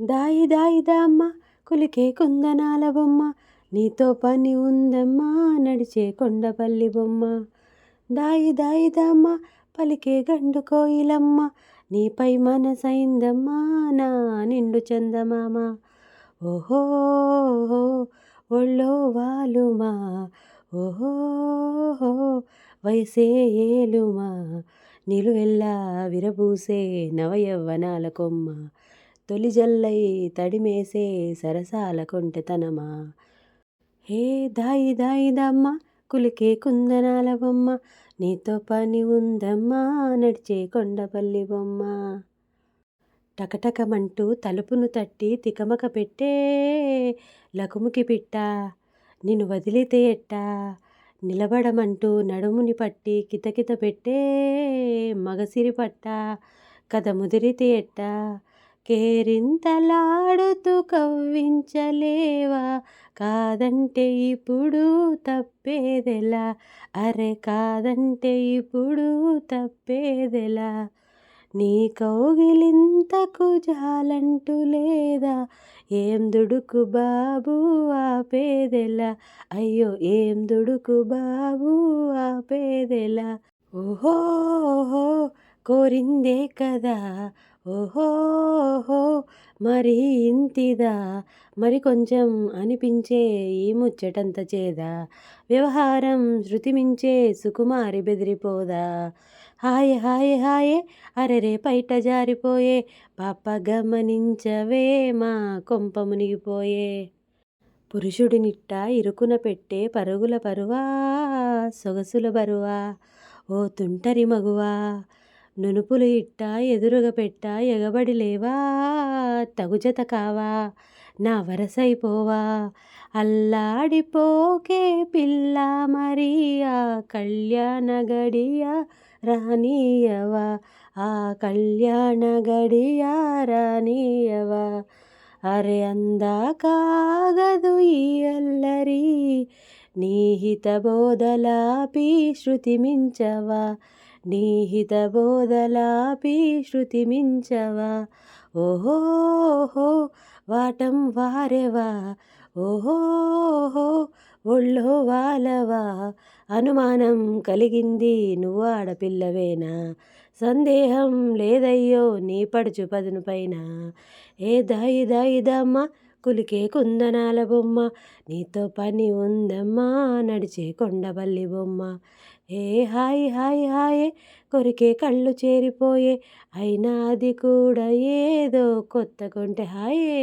దాయి దాయి దామ్మ కులికే కుందనాల బొమ్మ నీతో పని ఉందమ్మా నడిచే కొండపల్లి బొమ్మ. దాయి దాయి దామ్మ పలికే గండు కోయిలమ్మ నీపై మనసైందమ్మా నా నిండు చందమామ. ఓహో ఒళ్ళో వాలుమా ఓహో వయసే ఏలుమా నిలువెల్లా విరబూసే నవయవ్వనాల కొమ్మ. తొలి జల్లై తడిమేసే సరసాల కొంటెతనమా హే దాయి దాయి దమ్మ కులికే కుందనాల బొమ్మ నీతో పని ఉందమ్మా నడిచే కొండపల్లి బొమ్మ. టకటకమంటూ తలుపును తట్టి తికమక పెట్టే లకుముకి పిట్ట నిన్ను వదిలితే ఎట్టా? నిలబడమంటూ నడుముని పట్టి కితకిత పెట్టే మగసిరి పట్ట కథ ముదిరితే ఎట్టా? కేరింతలాడుతూ కవ్వించలేవా? కాదంటే ఇప్పుడు తప్పేదెలా? అరే కాదంటే ఇప్పుడు తప్పేదెలా? నీ కౌగిలింతకు జాలంటూ లేదా? ఏం దుడుకు బాబు ఆపేదెలా? అయ్యో ఏం దుడుకు బాబు ఆపేదెలా? ఓహో కోరిందే కదా? ఓహో మరి ఇంతిదా? మరి కొంచెం అనిపించే ఈ ముచ్చటంత చేదా? వ్యవహారం శృతి మించే సుకుమారి బెదిరిపోదా? హాయ్ హాయ్ హాయే అరెరే పైట జారిపోయే పాప గమనించవే మా కొంప మునిగిపోయే. పురుషుడినిట్ట ఇరుకున పెట్టే పరుగుల పరువా సొగసుల బరువా ఓ తుంటరి మగువా నునుపులు ఇట్టా ఎదురుగా పెట్టా ఎగబడి లేవా తగుజత కావా నా వరసైపోవా అల్లాడిపోకే పిల్ల మరియా కళ్యాణ గడియ రానీయవా ఆ కళ్యాణ గడియ రానీయవా అరే అందాకాగదు ఈ అల్లరి నీహిత బోధలాపి శృతి మించవా నీహిత బోధలాపి శృతి మించవా? ఓహో వాటం వారెవా? ఓహో ఒళ్ళో వాలవా? అనుమానం కలిగింది నువ్వు ఆడపిల్లవేనా? సందేహం లేదయ్యో నీ పడుచు పదును పైన ఏ దాయి దాయిదమ్మా కులికే కుందనాల బొమ్మ నీతో పని ఉందమ్మా నడిచే కొండపల్లి బొమ్మ. ఏ హాయ్ హాయ్ హాయే కొరికే కళ్ళు చేరిపోయే అయినా అది కూడా ఏదో కొత్త కొంటే హాయే.